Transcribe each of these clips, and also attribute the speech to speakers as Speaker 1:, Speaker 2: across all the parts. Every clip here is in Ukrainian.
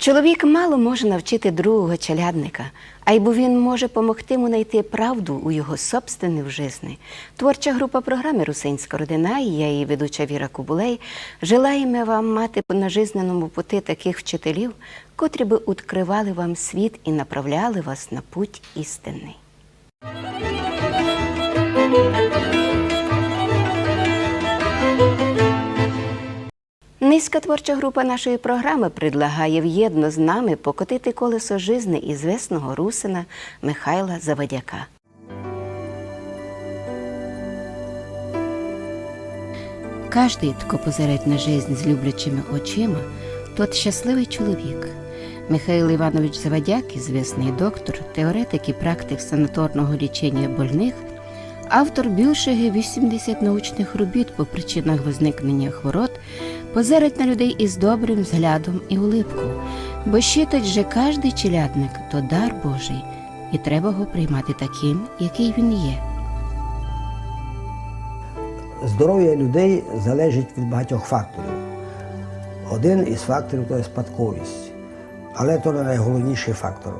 Speaker 1: Чоловік мало може навчити другого челядника, а й бо він може помогти йому знайти правду у його собственній житті. Творча група програми Русинська родина і я її ведуча Віра Кубулей желаємо вам мати на жизненому пути таких вчителів, котрі би відкривали вам світ і направляли вас на путь істинний. Низька творча група нашої програми предлагає в'єдно з нами покотити колесо жизни ізвісного русина Михайла Завадяка. Кожний, хто позирить на жизнь з люблячими очима, тот щасливий чоловік. Михайло Іванович Завадяк, ізвісний доктор, теоретик і практик санаторного лічення больних, автор більше 80 научних робіт по причинах возникнення хвороб, позирить на людей із добрим взглядом і улипкою, бо щитать же кожний челядник то дар Божий, і треба його приймати таким, який він є.
Speaker 2: Здоров'я людей залежить від багатьох факторів. Один із факторів то є спадковість, але то не найголовніший фактор.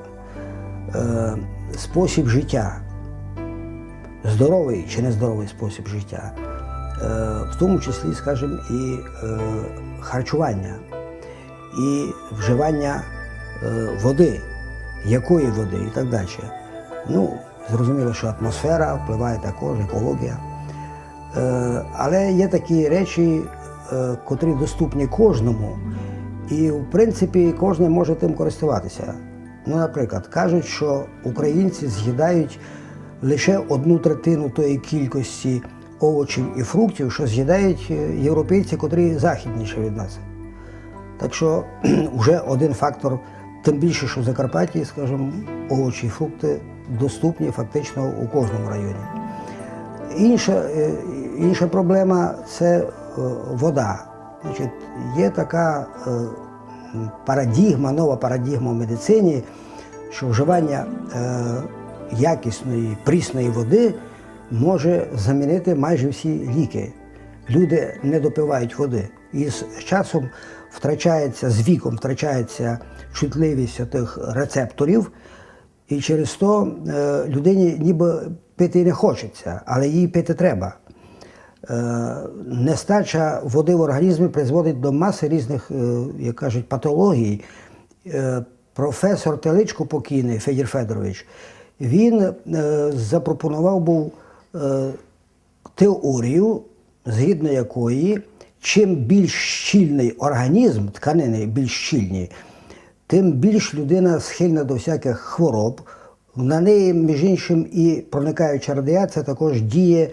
Speaker 2: Е, спосіб життя, здоровий чи нездоровий спосіб життя, в тому числі, скажімо, і е, харчування, і вживання е, води, якої води і так далі. Ну, зрозуміло, що атмосфера впливає також, екологія. Е, Але є такі речі, е, котрі доступні кожному, і в принципі кожен може тим користуватися. Ну, наприклад, кажуть, що українці з'їдають лише одну третину тої кількості овочів і фруктів, що з'їдають е, європейці, котрі західніші від нас. Так що вже один фактор, тим більше, що в Закарпатті, скажімо, овочі і фрукти доступні фактично у кожному районі. Інша, е, інша проблема це е, вода. Значить, є така парадігма, нова парадігма в медицині, що вживання якісної прісної води може замінити майже всі ліки. Люди не допивають води. І з часом втрачається, з віком втрачається чутливість тих рецепторів, і через то е, людині ніби пити не хочеться, але їй пити треба. Е, нестача води в організмі призводить до маси різних, е, як кажуть, патологій. Професор Теличко покійний Федір Федорович, він запропонував був теорію, згідно якої чим більш щільний організм, тканини більш щільні, тим більш людина схильна до всяких хвороб. На неї, між іншим, і проникаюча радіація також діє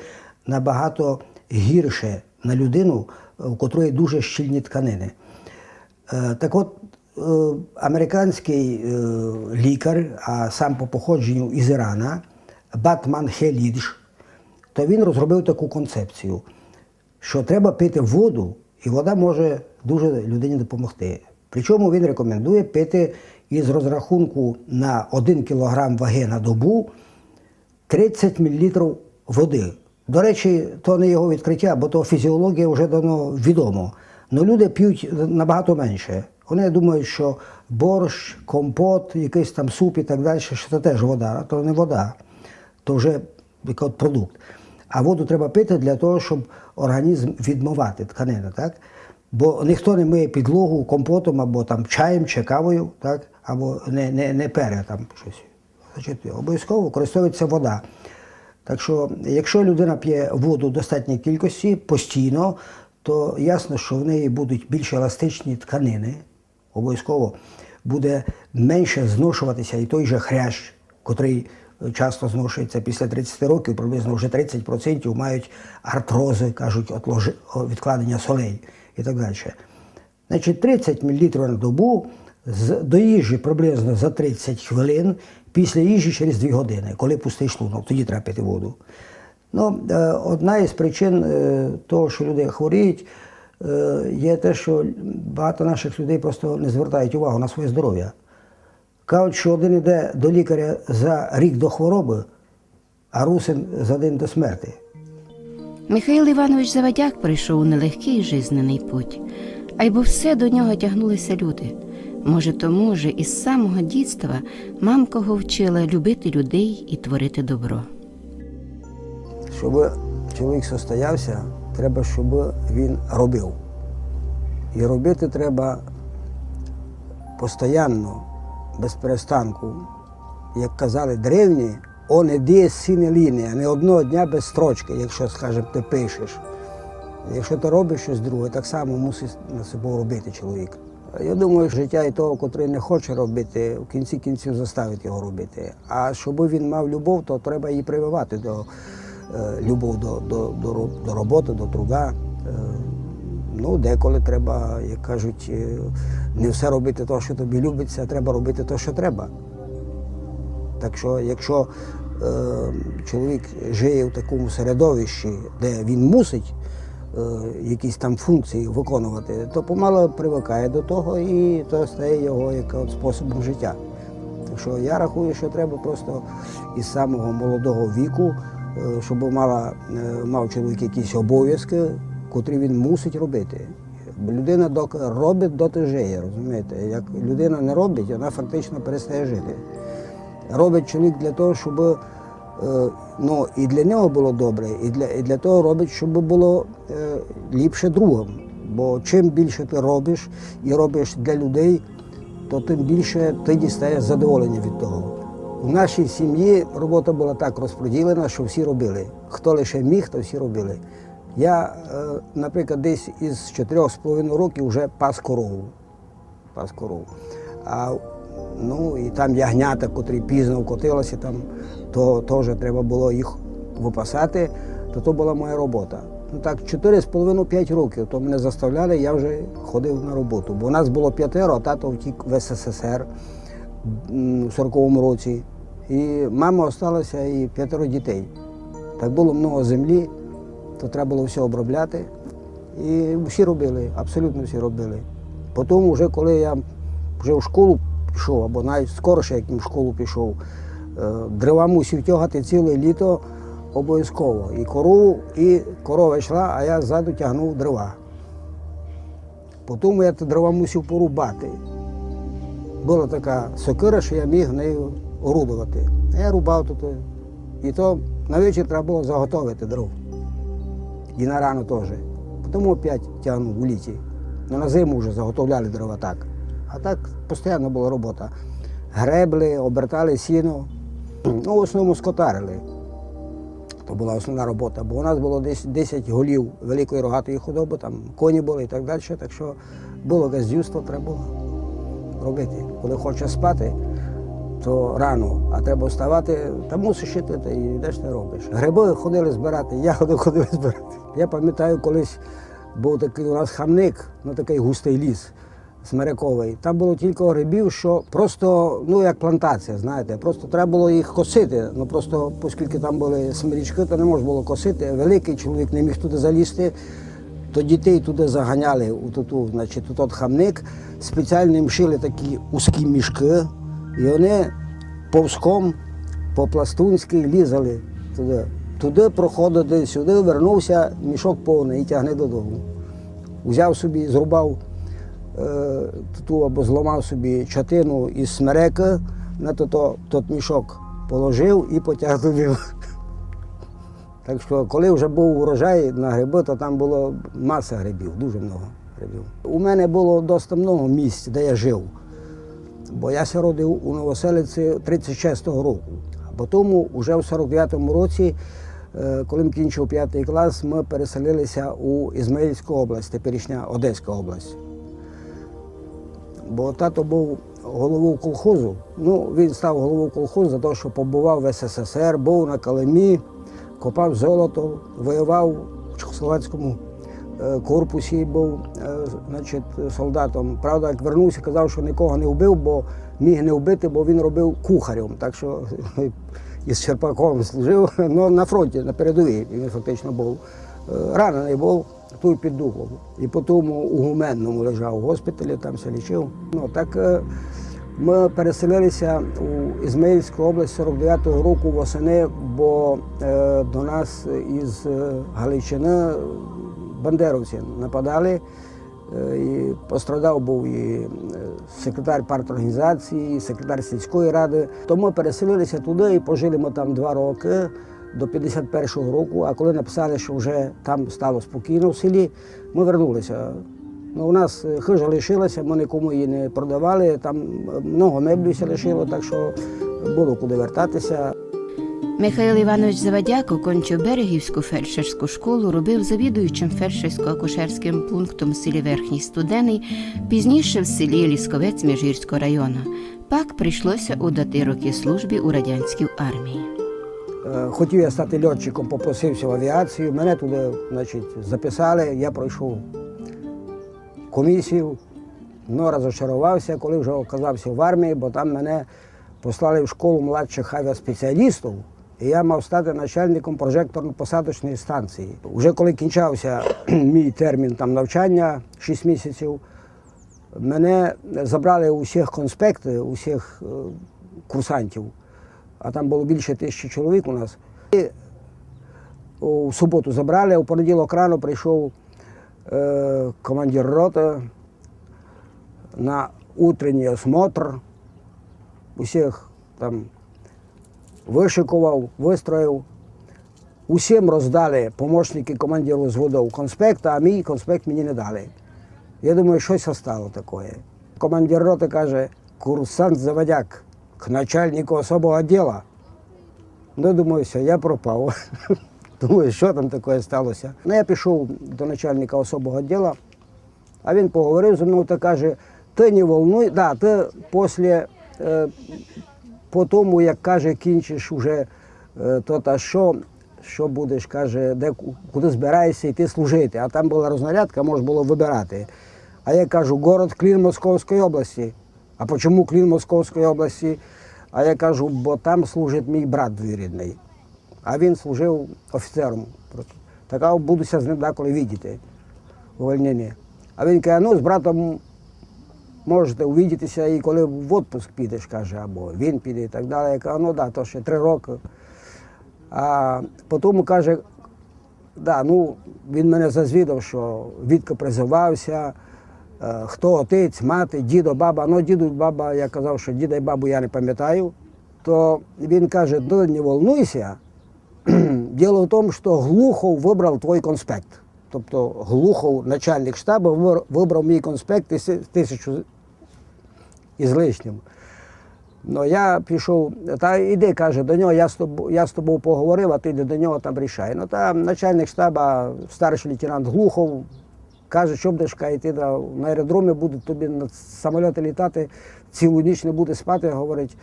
Speaker 2: набагато гірше на людину, у котрої дуже щільні тканини. Е, Так от, е, американський е, лікар, а сам по походженню із Ірана, Батман Хелідж, то він розробив таку концепцію, що треба пити воду, і вода може дуже людині допомогти. Причому він рекомендує пити із розрахунку на 1 кг ваги на добу 30 мл води. До речі, то не його відкриття, бо то фізіологія вже давно відомо. Але люди п'ють набагато менше. Вони думають, що борщ, компот, якийсь там суп і так далі, що це теж вода, а то не вода, то вже як от продукт. А воду треба пити для того, щоб організм відмивати тканини, так? Бо ніхто не миє підлогу компотом або там чаєм чи кавою, так? або не, не, не пере там щось. Значить, обов'язково використовується вода. Так що, якщо людина п'є воду в достатній кількості постійно, то ясно, що в неї будуть більш еластичні тканини. Обов'язково буде менше зношуватися і той же хрящ, котрий часто зношується після 30 років, приблизно вже 30% мають артрози, кажуть, відкладення солей і так далі. Значить, 30 мл на добу до їжі приблизно за 30 хвилин, після їжі через 2 години, коли пустий шлунок, тоді треба пити воду. Ну, е, одна із причин е, того, що люди хворіють, е, є те, що багато наших людей просто не звертають увагу на своє здоров'я. Кажуть, що один йде до лікаря за рік до хвороби, а русин за день до смерті.
Speaker 1: Михайло Іванович Завадяк прийшов у нелегкий жизнений путь, а й бо все до нього тягнулися люди. Може, тому же із самого дітства мамка його вчила любити людей і творити добро.
Speaker 2: Щоб чоловік состоявся, треба, щоб він робив. І робити треба постійно, без перестанку. Як казали древні, он іде сіне лінія, не одного дня без строчки, якщо, скажімо, ти пишеш. Якщо ти робиш щось друге, так само мусить на собою робити чоловік. Я думаю, життя і того, котрий не хоче робити, в кінці кінців заставить його робити. А щоб він мав любов, то треба її прививати до е, любов до, до, до, до роботи, до труда. Е, ну, деколи треба, як кажуть, е, не все робити те, що тобі любиться, а треба робити те, що треба. Так що, якщо е, чоловік живе в такому середовищі, де він мусить е, якісь там функції виконувати, то помало привикає до того і то стає його як от способом життя. Так що я рахую, що треба просто із самого молодого віку, е, щоб мала, е, мав чоловік якісь обов'язки, котрі він мусить робити. Людина доки робить, доти жиє, розумієте? Як людина не робить, вона фактично перестає жити робить чоловік для того, щоб е, ну, і для нього було добре, і для, і для того робить, щоб було е, ліпше другим. Бо чим більше ти робиш і робиш для людей, то тим більше ти дістаєш задоволення від того. У нашій сім'ї робота була так розподілена, що всі робили. Хто лише міг, то всі робили. Я, е, наприклад, десь із 4,5 років вже пас корову пас корову. А ну і там ягнята, котрі пізно вкотилися, там, то теж треба було їх випасати, то то була моя робота. Ну так, 4,5-5 років, то мене заставляли, я вже ходив на роботу. Бо у нас було п'ятеро, а тато втік в СССР у 40-му році. І мама залишилася і п'ятеро дітей. Так було много землі, то треба було все обробляти. І всі робили, абсолютно всі робили. Потім, вже коли я вже в школу пішов, або навіть скорше, як в школу пішов, е, дрова мусив тягати ціле літо обов'язково. І корову, і корова йшла, а я ззаду тягнув дрова. Потім я ті дрова мусив порубати. Була така сокира, що я міг нею орудувати. Я рубав тут. І то на вечір треба було заготовити дров. І на рано теж. Потім опять тягнув у літі. Ну, на зиму вже заготовляли дрова так. А так постійно була робота. Гребли, обертали сіно. Ну, в основному скотарили. То була основна робота, бо у нас було десь 10 голів великої рогатої худоби, там коні були і так далі. Так що було газдюство, треба було робити. Коли хочеш спати, то рано, а треба вставати, та мусиш іти, та йдеш не робиш. Гриби ходили збирати, ягоди ходили збирати. Я пам'ятаю, колись був такий у нас хамник, ну такий густий ліс смиряковий. Там було тільки грибів, що просто, ну як плантація, знаєте, просто треба було їх косити. Ну просто, оскільки там були смирічки, то не можна було косити. Великий чоловік не міг туди залізти. То дітей туди заганяли у туту, значить, у тот хамник, спеціально їм шили такі узкі мішки, і вони повзком по-пластунськи лізали туди. Туди проходити, сюди вернувся, мішок повний і тягне додому. Взяв собі, зрубав е, ту або зламав собі чатину із смерека, на то, тот мішок положив і потяг туди. Так що, коли вже був урожай на гриби, то там було маса грибів, дуже много грибів. У мене було досить много місць, де я жив. Бо я ся родив у Новоселиці 36-го року. А потім, уже в 49-му році, е, коли ми кінчив п'ятий клас, ми переселилися у Ізмаїльську область, теперішня Одеська область. Бо тато був головою колхозу. Ну, він став головою колхозу за те, що побував в СССР, був на Калимі, копав золото, воював в Чехословацькому корпусі, був е, значить, солдатом. Правда, як вернувся, казав, що нікого не вбив, бо міг не вбити, бо він робив кухарем. Так що із Черпаком служив ну, на фронті, на передовій. Він фактично був е, ранений був тут під Духом. І потім у Гуменному лежав в госпіталі, там все лічив. Ну, так, е, Ми переселилися у Ізмаїльську область 49-го року восени, бо е, до нас із е, Галичини бандеровці нападали. Е, І пострадав був і е, секретар парторганізації, і секретар сільської ради. Тому переселилися туди і пожили ми там два роки до 51-го року. А коли написали, що вже там стало спокійно в селі, ми вернулися. Ну, у нас е, хижа лишилася, ми нікому її не продавали, там много меблів лишило, так що було куди вертатися.
Speaker 1: Михайло Іванович Завадяк окончив Берегівську фельдшерську школу, робив завідуючим фельдшерсько-акушерським пунктом в селі Верхній Студений, пізніше в селі Лісковець Міжгірського району. Пак прийшлося удати роки службі у радянській армії.
Speaker 2: Е, Хотів я стати льотчиком, попросився в авіацію. Мене туди значить, записали, я пройшов комісію, але розочарувався, коли вже оказався в армії, бо там мене послали в школу младших авіаспеціалістів, і я мав стати начальником прожекторно-посадочної станції. Уже коли кінчався мій термін там, навчання 6 місяців, мене забрали усіх конспекти, усіх е, курсантів, а там було більше тисячі чоловік у нас. І у суботу забрали, у понеділок рано прийшов е, командир роти на утренній осмотр. Усіх там вишикував, вистроїв. Усім роздали помічники командиру взводу конспект, а мій конспект мені не дали. Я думаю, щось стало таке. Командир роти каже, курсант заводяк к начальнику особого відділу. Ну, думаю, все, я пропав. Думаю, що там таке сталося. Ну, я пішов до начальника особого відділу, а він поговорив зі мною та каже, ти не волнуй, да, ти після, е, по тому, як каже, кінчиш уже е, то та що, що будеш, каже, де, куди збираєшся йти служити. А там була рознарядка, можна було вибирати. А я кажу, город Клін Московської області. А чому Клін Московської області? А я кажу, бо там служить мій брат двоюрідний. А він служив офіцером. Така будуся з ним деколи видіти увольнення. А він каже, ну з братом можете увидітися і коли в відпуск підеш, каже, або він піде і так далі. Я кажу, ну да, то ще три роки. А потім каже, да, ну, він мене зазвідав, що відко призивався, е, хто отець, мати, дідо, баба. Ну, діду, баба, я казав, що діда і бабу я не пам'ятаю. То він каже, ну не волнуйся. Діло в тому, що Глухов вибрав твій конспект. Тобто Глухов, начальник штабу, вибрав мій конспект тисячу із лишнім. Ну, я пішов, та іди, каже, до нього, я з тобою, я з тобою поговорив, а ти йди до нього там рішай. Ну, там начальник штаба, старший лейтенант Глухов, каже, що будеш йти на, на аеродромі, будуть тобі на самольоти літати, цілу ніч не буде спати, говорить.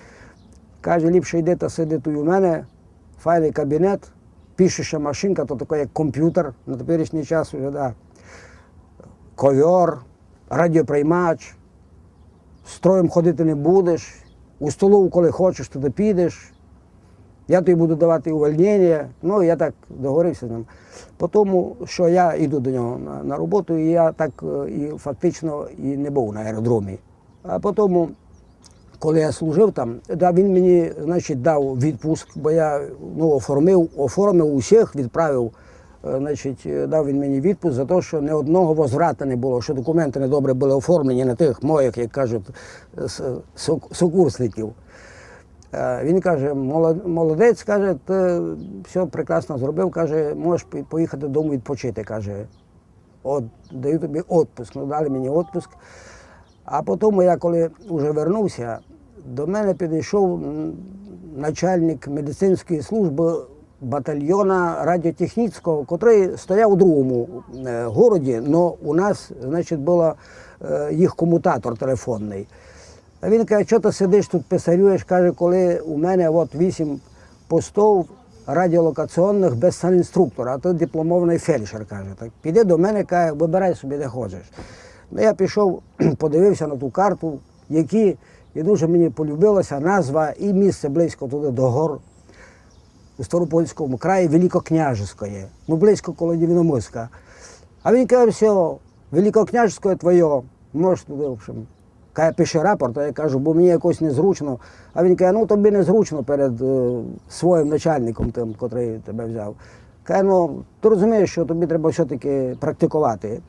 Speaker 2: Каже, ліпше йди та сиди тут у мене, файний кабінет, пишуща машинка, то таке як комп'ютер на теперішній час вже, да. ковер, радіоприймач, строєм ходити не будеш, у столову, коли хочеш, туди підеш. Я тобі буду давати увольнення. Ну, я так договорився з ним. По тому, що я йду до нього на, на роботу, і я так е, і фактично і не був на аеродромі. А потім, коли я служив там, да, він мені значить, дав відпуск, бо я ну, оформив, оформив усіх, відправив. Е, Значить, е, дав він мені відпуск за те, що ні одного возврата не було, що документи недобре були оформлені на тих моїх, як кажуть, сокурсників. Е, Він каже, молодець, каже, ти все прекрасно зробив, каже, можеш поїхати додому відпочити. каже, От, даю тобі відпуск. Ну, дали мені відпуск. А потім я коли вже вернувся, до мене підійшов начальник медицинської служби батальйона радіотехнічного, який стояв у другому е, городі, але у нас, значить, був е, їх комутатор телефонний. А він каже, що ти сидиш тут писарюєш, каже, коли у мене от вісім постов радіолокаційних без санінструктора, а ти дипломований фельдшер, каже. Так, піди до мене, каже, вибирай собі, де хочеш. Ну, я пішов, подивився на ту карту, які, і дуже мені полюбилася назва і місце близько туди до гор у Старопольському краї Великокняжеское, ну близько коло Дівномиська. А він каже, все, Великокняжеское твоє, можеш туди, в общем, Каже, пише рапорт, а я кажу, бо мені якось незручно. А він каже, ну тобі незручно перед е, своїм начальником, тим, котрий тебе взяв. Каже, ну ти розумієш, що тобі треба все-таки практикувати.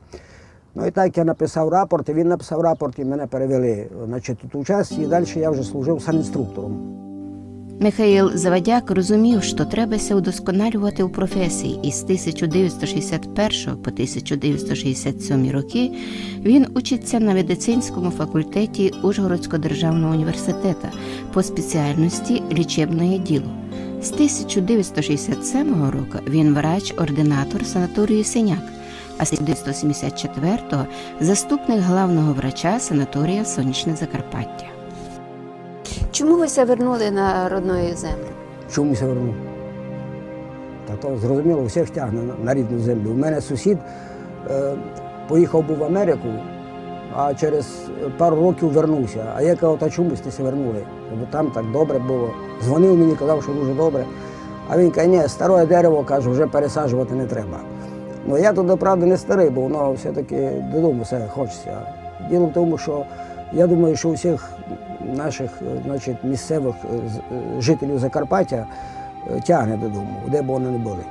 Speaker 2: Ну і так я написав рапорт, і він написав рапорт, і мене перевели значить, тут участь, і далі я вже служив санінструктором.
Speaker 1: Михаїл Завадяк розумів, що требася удосконалювати у професії, і з 1961 по 1967 роки він учиться на медицинському факультеті Ужгородського державного університету по спеціальності лічебне діло. З 1967 року він врач-ординатор санаторію Синяк, а з 1974 заступник главного врача санаторія Сонячне Закарпаття.
Speaker 3: Чому ви ся вернули на родную землю?
Speaker 2: Чомусь я вернув. Та то зрозуміло, всіх тягне на- рідну землю. У мене сусід е, поїхав був в Америку, а через пару років вернувся. А я кажу, та чомусь ти вернули? Бо там так добре було. Дзвонив мені, казав, що дуже добре. А він каже, ні, старе дерево, каже, вже пересаджувати не треба. Ну я туди, правда, не старий, бо воно все-таки додому все хочеться. Діло в тому, що я думаю, що у всіх наших е, значить, місцевих е, е, жителів Закарпаття тягне додому, де б вони не були.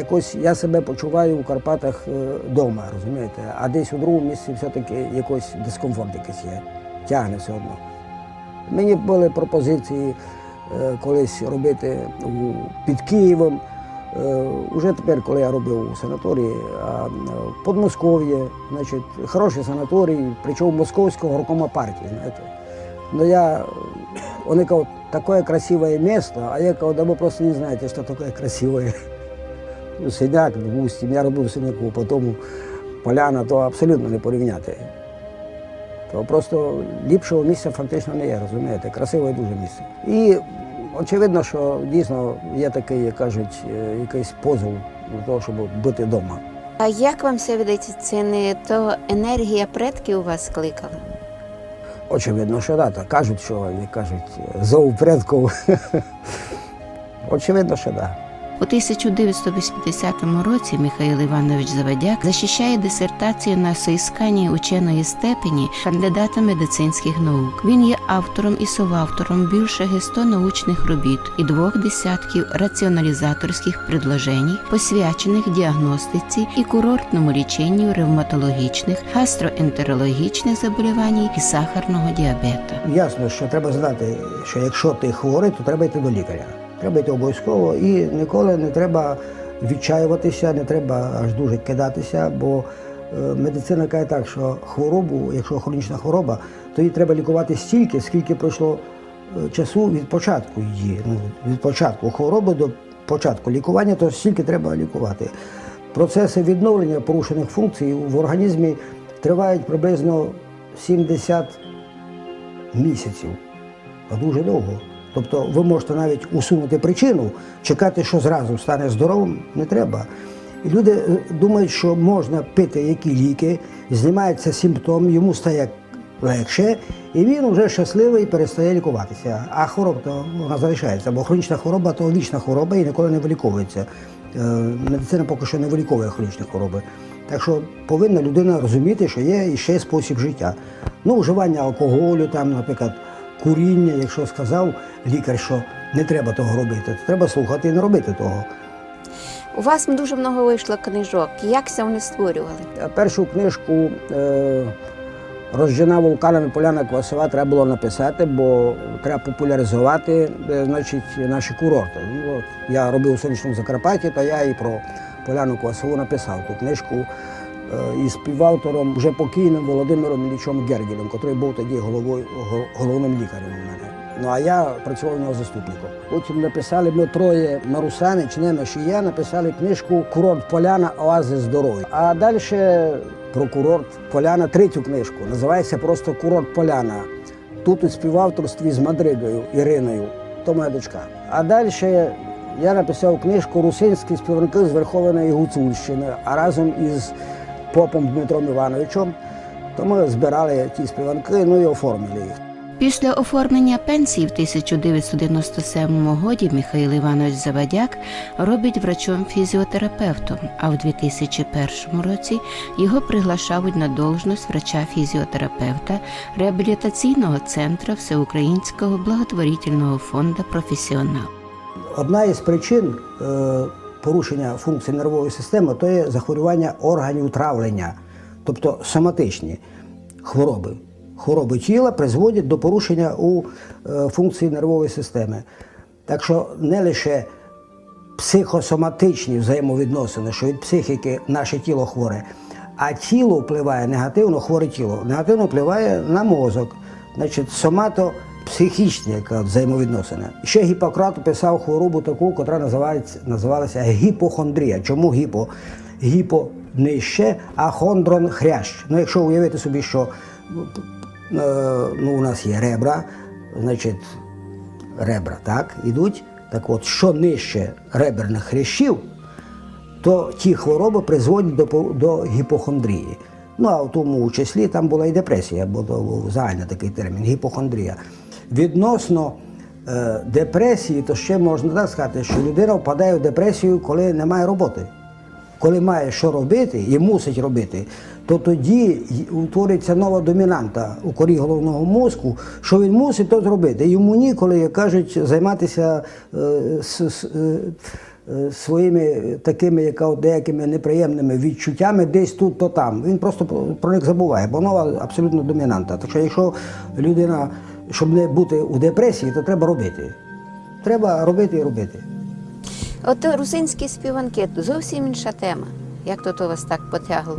Speaker 2: Якось я себе почуваю у Карпатах вдома, розумієте, а десь у другому місці все-таки якийсь дискомфорт якийсь є. Тягне все одно. Мені були пропозиції колись робити під Києвом. Е, Уже тепер, коли я робив у санаторії, а, е, значить, хороший санаторій, причому московського горкома партії, знаєте. Но я, вони кажуть, таке красиве місто, а я кажу, да ви просто не знаєте, що таке красиве. Ну, Синяк, допустим, я робив синяку, потім поляна, то абсолютно не порівняти. То просто ліпшого місця фактично не є, розумієте? Красиве дуже місце. І очевидно, що дійсно є такий, як кажуть, е, якийсь позов до того, щоб бути вдома.
Speaker 3: А як вам все видається, це не то енергія предків у вас скликала?
Speaker 2: Очевидно, що да, так. Кажуть, що, як кажуть, зов предків. Очевидно, що так. Да.
Speaker 1: У 1980 році Михайло Іванович Завадяк захищає дисертацію на соісканні ученої степені кандидата медицинських наук. Він є автором і совавтором більше 100 научних робіт і двох десятків раціоналізаторських предложень, посвячених діагностиці і курортному ліченню ревматологічних, гастроентерологічних заболівань і сахарного діабета.
Speaker 2: Ясно, що треба знати, що якщо ти хворий, то треба йти до лікаря. Треба йти обов'язково і ніколи не треба відчаюватися, не треба аж дуже кидатися, бо е, медицина каже так, що хворобу, якщо хронічна хвороба, то її треба лікувати стільки, скільки пройшло е, часу від початку її. Ну, від початку хвороби до початку лікування, то стільки треба лікувати. Процеси відновлення порушених функцій в організмі тривають приблизно 70 місяців, а дуже довго. Тобто ви можете навіть усунути причину, чекати, що зразу стане здоровим, не треба. І люди е, думають, що можна пити які ліки, знімається симптом, йому стає легше, і він вже щасливий перестає лікуватися. А хвороба вона залишається, бо хронічна хвороба то вічна хвороба і ніколи не виліковується. Е, Медицина поки що не виліковує хронічні хвороби. Так що повинна людина розуміти, що є ще спосіб життя. Ну, вживання алкоголю, там, наприклад, куріння, якщо сказав лікар, що не треба того робити, то треба слухати і не робити того.
Speaker 3: У вас дуже много вийшло книжок. Як це вони створювали?
Speaker 2: Першу книжку е, Розжена вулканами Поляна Квасова треба було написати, бо треба популяризувати е, значить, наші курорти. От я робив у сонячному Закарпатті, то я і про Поляну Квасову написав ту книжку е, із співавтором вже покійним Володимиром Іллічом Гергелем, який був тоді головою, головним лікарем у мене. Ну а я працював у нього заступником. Потім написали ми троє Марусани, Чнемеш і я написали книжку Курорт Поляна Оази здоров'я. А далі про курорт Поляна третю книжку. Називається просто Курорт Поляна. Тут у співавторстві з Мадригою Іриною, то моя дочка. А далі я написав книжку Русинські співанки з Верховної Гуцульщини, а разом із попом Дмитром Івановичем. То ми збирали ті співанки, ну і оформили їх.
Speaker 1: Після оформлення пенсії в 1997 році Михайло Іванович Завадяк робить врачом-фізіотерапевтом, а в 2001 році його приглашають на должність врача-фізіотерапевта реабілітаційного центру Всеукраїнського благотворительного фонду професіонал.
Speaker 2: Одна із причин е, порушення функції нервової системи то є захворювання органів травлення, тобто соматичні хвороби. Хвороби тіла призводять до порушення у е, функції нервової системи. Так що не лише психосоматичні взаємовідносини, що від психіки наше тіло хворе, а тіло впливає негативно, хворе тіло, негативно впливає на мозок. Значить, яка взаємовідносини. Ще Гіппократ описав хворобу таку, котра називається, називалася гіпохондрія. Чому гіпо? Гіпо нижче, а хондрон хрящ. Ну, якщо уявити собі, що е, ну, у нас є ребра, значить, ребра, так, ідуть. Так от, що нижче реберних хрящів, то ті хвороби призводять до, до гіпохондрії. Ну, а в тому числі там була і депресія, бо загальний такий термін гіпохондрія. Відносно е, депресії, то ще можна так сказати, що людина впадає в депресію, коли немає роботи. Коли має що робити і мусить робити, то тоді утворюється нова домінанта у корі головного мозку, що він мусить то зробити. Йому ніколи, як кажуть, займатися е, е, своїми такими, от деякими неприємними відчуттями десь тут, то там. Він просто про- про них забуває, бо нова абсолютно домінанта. Так що якщо людина, щоб не бути у депресії, то треба робити. Треба робити і робити.
Speaker 3: От русинські співанки зовсім інша тема. Як то, то вас так потягло?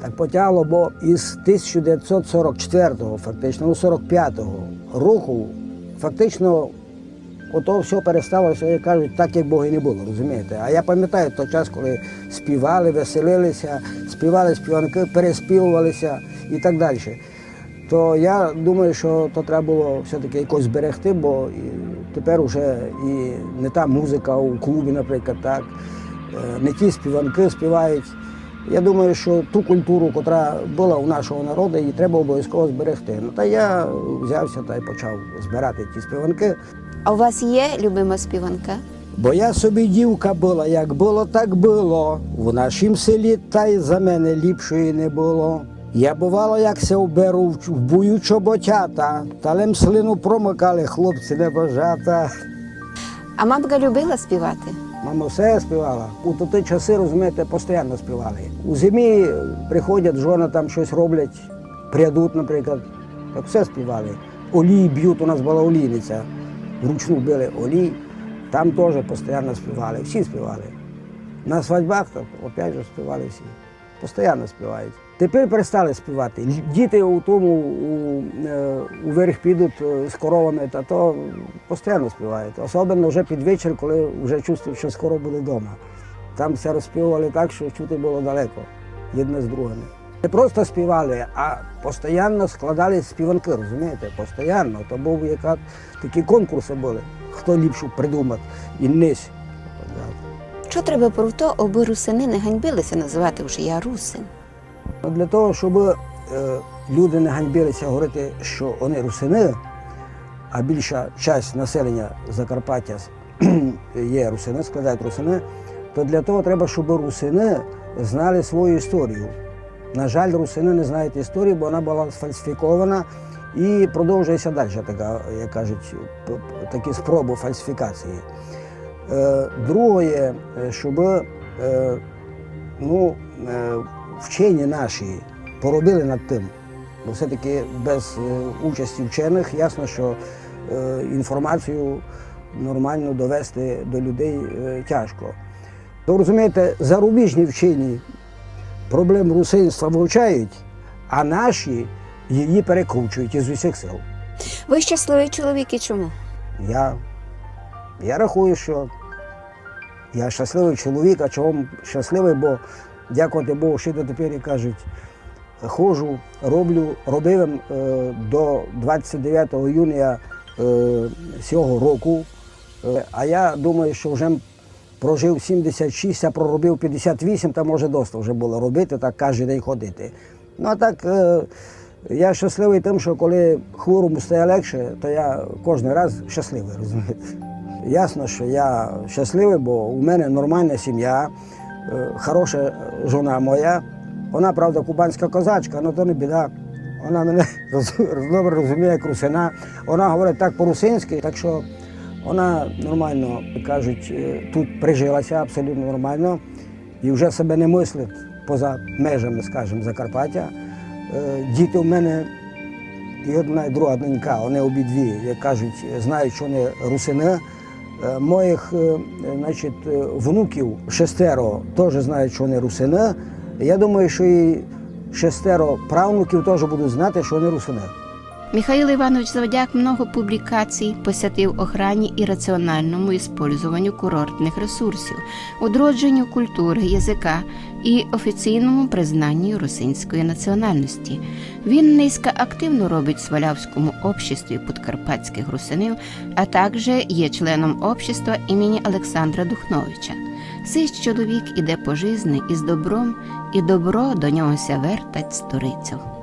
Speaker 2: Так потягло, бо із 1944-го, фактично, ну 45-го року, фактично, ото все пересталося, як кажуть, так, як Бога і не було, розумієте? А я пам'ятаю той час, коли співали, веселилися, співали співанки, переспівувалися і так далі. То я думаю, що то треба було все-таки якось зберегти, бо тепер вже і не та музика у клубі, наприклад, так, е, не ті співанки співають. Я думаю, що ту культуру, яка була у нашого народу, її треба обов'язково зберегти. Ну та я взявся та й почав збирати ті співанки.
Speaker 3: А у вас є любима співанка?
Speaker 2: Бо я собі дівка була, як було, так було. В нашім селі та й за мене ліпшої не було. Я бувало, як се оберу в бою чоботята, та лем слину промикали хлопці небожата.
Speaker 3: А мамка любила співати?
Speaker 2: Мама все співала. У ті часи, розумієте, постійно співали. У зимі приходять, жона там щось роблять, прядуть, наприклад. Так все співали. Олій б'ють, у нас була олійниця. Вручну били олій, там теж постійно співали, всі співали. На свадьбах то, опять же співали всі. Постійно співають. Тепер перестали співати. Діти у тому у, е, у верх підуть е, з коровами, та то постійно співають. Особливо вже під вечір, коли вже чувствують, що скоро буде вдома. Там все розспівували так, що чути було далеко, одне з другими. Не просто співали, а постійно складали співанки, розумієте? Постійно. То був яка такі конкурси були. Хто ліпше придумав і нись.
Speaker 3: Що треба про то, аби русини не ганьбилися називати вже я русин?
Speaker 2: Для того, щоб е, люди не ганьбилися говорити, що вони русини, а більша часть населення Закарпаття є русини, складають русини, то для того треба, щоб русини знали свою історію. На жаль, русини не знають історію, бо вона була сфальсифікована і продовжується далі, така, як кажуть, такі спроби фальсифікації. Е, Друге, е, щоб ну, вчені наші поробили над тим. Бо все-таки без е, участі вчених ясно, що е, інформацію нормально довести до людей е, тяжко. То розумієте, зарубіжні вчені проблем русинства вивчають, а наші її перекручують із усіх сил.
Speaker 3: Ви щасливий чоловік і чому?
Speaker 2: Я, я рахую, що я щасливий чоловік, а чого щасливий, бо дякувати Богу, ще дотепер і кажуть, ходжу, роблю, робив е, до 29 іюня цього року. Е, а я думаю, що вже прожив 76, а проробив 58, та може досить вже було робити, так кожен день ходити. Ну а так, е, Я щасливий тим, що коли хворому стає легше, то я кожен раз щасливий, розумієте. Ясно, що я щасливий, бо у мене нормальна сім'я, хороша жона моя. Вона, правда, кубанська козачка, але то не біда. Вона мене добре розуміє як русина. Вона говорить так по-русинськи, так що вона нормально, кажуть, е, тут прижилася абсолютно нормально і вже себе не мислить поза межами, скажімо, Закарпаття. Е, Діти в мене і одна, і друга донька, вони обидві, як кажуть, знають, що вони русини. Е, Моїх е, значить, е, внуків шестеро теж знають, що вони русини. Я думаю, що і шестеро правнуків теж будуть знати, що вони русини.
Speaker 1: Михаил Іванович Заводяк много публікацій посвятив охрані і раціональному іспользуванню курортних ресурсів, одродженню культури, язика і офіційному признанні русинської національності. Він низько активно робить в Свалявському обществі подкарпатських русинів, а також є членом общества імені Олександра Духновича. Цей чоловік іде по жизни із добром, і добро до нього ся вертать сторицю.